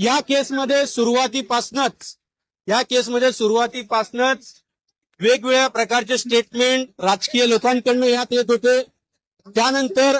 या केसमध्ये सुरुवातीपासूनच या केसमध्ये सुरुवातीपासूनच वेगवेगळ्या प्रकारचे स्टेटमेंट राजकीय लोकांकडनं यात येत होते. त्यानंतर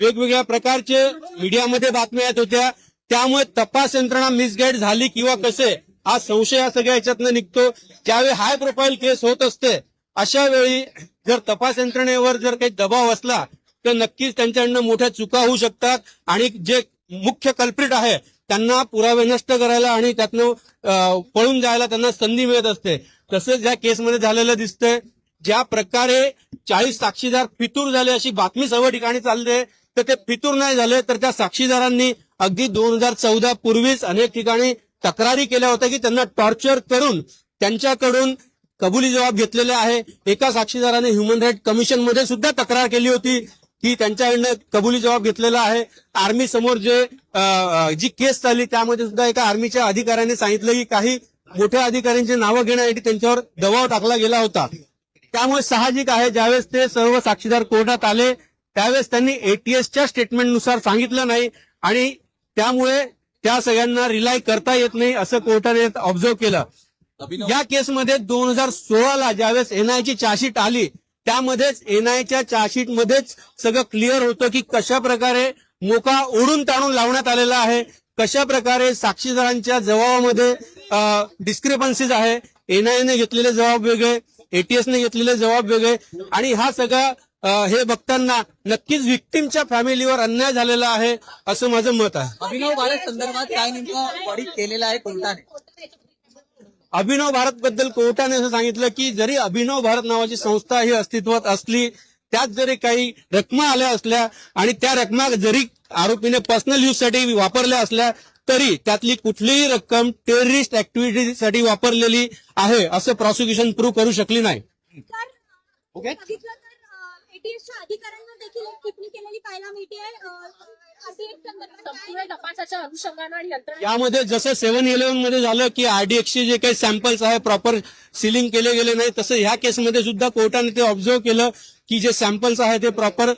वेगवेगळ्या प्रकारचे मीडियामध्ये बातम्या येत होत्या. त्यामुळे तपास यंत्रणा मिसगाईड झाली किंवा कसे हा संशय या सगळ्या याच्यातनं निघतो. त्यावेळी हाय प्रोफाईल केस होत असते अशा वेळी जर तपास यंत्रणेवर जर काही दबाव असला तर नक्कीच त्यांच्याकडनं मोठ्या चुका होऊ शकतात. आणि जे मुख्य कल्प्रिट आहे त्यांना पुरावे नष्ट करायला आणि त्यातनं पळून जायला त्यांना संधी मिळत असते. तसंच या केसमध्ये झालेलं दिसतंय. ज्या प्रकारे चाळीस साक्षीदार फितूर झाले अशी बातमी सर्व ठिकाणी चालते तर ते फितूर नाही झाले तर त्या साक्षीदारांनी अगदी दोन हजार चौदा पूर्वीच अनेक ठिकाणी तक्रारी केल्या होत्या की त्यांना टॉर्चर करून त्यांच्याकडून कबुली जबाब घेतलेले आहे. एका साक्षीदाराने ह्युमन राईट कमिशनमध्ये सुद्धा तक्रार केली होती. की त्यांच्याकडनं कबुली जबाब घेतलेला आहे. आर्मी समोर जे जी केस चालली त्यामध्ये सुद्धा एका आर्मीच्या अधिकाऱ्याने सांगितलं की काही मोठ्या अधिकाऱ्यांची नावं घेण्यासाठी त्यांच्यावर दबाव टाकला गेला होता. त्यामुळे साहजिक आहे ज्यावेळेस ते सर्व साक्षीदार कोर्टात आले त्यावेळेस त्यांनी एटीएसच्या स्टेटमेंटनुसार सांगितलं नाही आणि त्यामुळे त्या सगळ्यांना रिलाय करता येत नाही असं कोर्टाने ऑब्झर्व केलं. या केसमध्ये दोन हजार सोळाला ज्यावेळेस एनआयची चार्जशीट आली त्यामध्येच एनआयच्या चार्जशीट मध्येच सगळं क्लिअर होतं की कशा प्रकारे मोका ओढून ताणून लावण्यात आलेला आहे कशा प्रकारे साक्षीदारांच्या जबाबामध्ये डिस्क्रिपन्सीज आहे. एनआयने घेतलेले जबाब वेगळे एटीएसने घेतलेले जबाब वेगळे आणि हा सगळा हे बघताना नक्कीच विक्टीमच्या फॅमिलीवर अन्याय झालेला आहे असं माझं मत आहे. अभिनव संदर्भात काय नेमकं केलेलं आहे कोर्टाने अभिनव भारत बद्दल कोर्टाने असं सांगितलं की जरी अभिनव भारत नावाची संस्था ही अस्तित्वात असली त्यात जरी काही रकमा आल्या असल्या आणि त्या रकमा जरी आरोपीने पर्सनल यूजसाठी वापरल्या असल्या तरी त्यातली कुठलीही रक्कम टेररिस्ट ऍक्टिव्हिटीसाठी वापरलेली आहे असं प्रॉसिक्युशन प्रूव्ह करू शकली नाही. ओके. एटीएसच्या अधिकाऱ्यांना देखील एक टिप्पणी केलेली पाहायला मिळते. संपूर्ण तपासाच्या अनुषंगानं आणि यंत्रणा यामध्ये जसं सेव्हन इलेव्हनमध्ये झालं की आरडीएक्सचे जे काही सॅम्पल्स आहे प्रॉपर सिलिंग केले गेले नाही तसं ह्या केसमध्ये सुद्धा कोर्टाने ते ऑब्झर्व केलं की जे सॅम्पल्स आहे ते प्रॉपर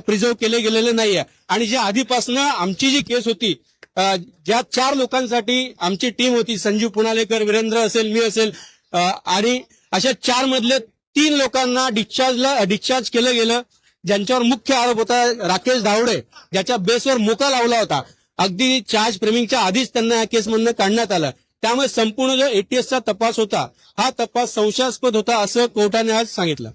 प्रिझर्व केले गेलेले नाहीये. आणि जे आधीपासनं आमची जी केस होती ज्या चार लोकांसाठी आमची टीम होती संजीव पुनालेकर वीरेंद्र असेल मी असेल आणि अशा चार मधले तीन लोकांना डिस्चार्जला डिस्चार्ज केलं गेलं. ज्यांच्यावर मुख्य आरोप होता राकेश धावडे ज्याच्या बेसवर मोका लावला होता. अगदी चार्ज फ्रेमिंगच्या आधीच त्यांना या केसमधनं काढण्यात आलं. त्यामुळे संपूर्ण जो एटीएसचा तपास होता हा तपास संशयास्पद होता असं कोर्टाने आज सांगितलं.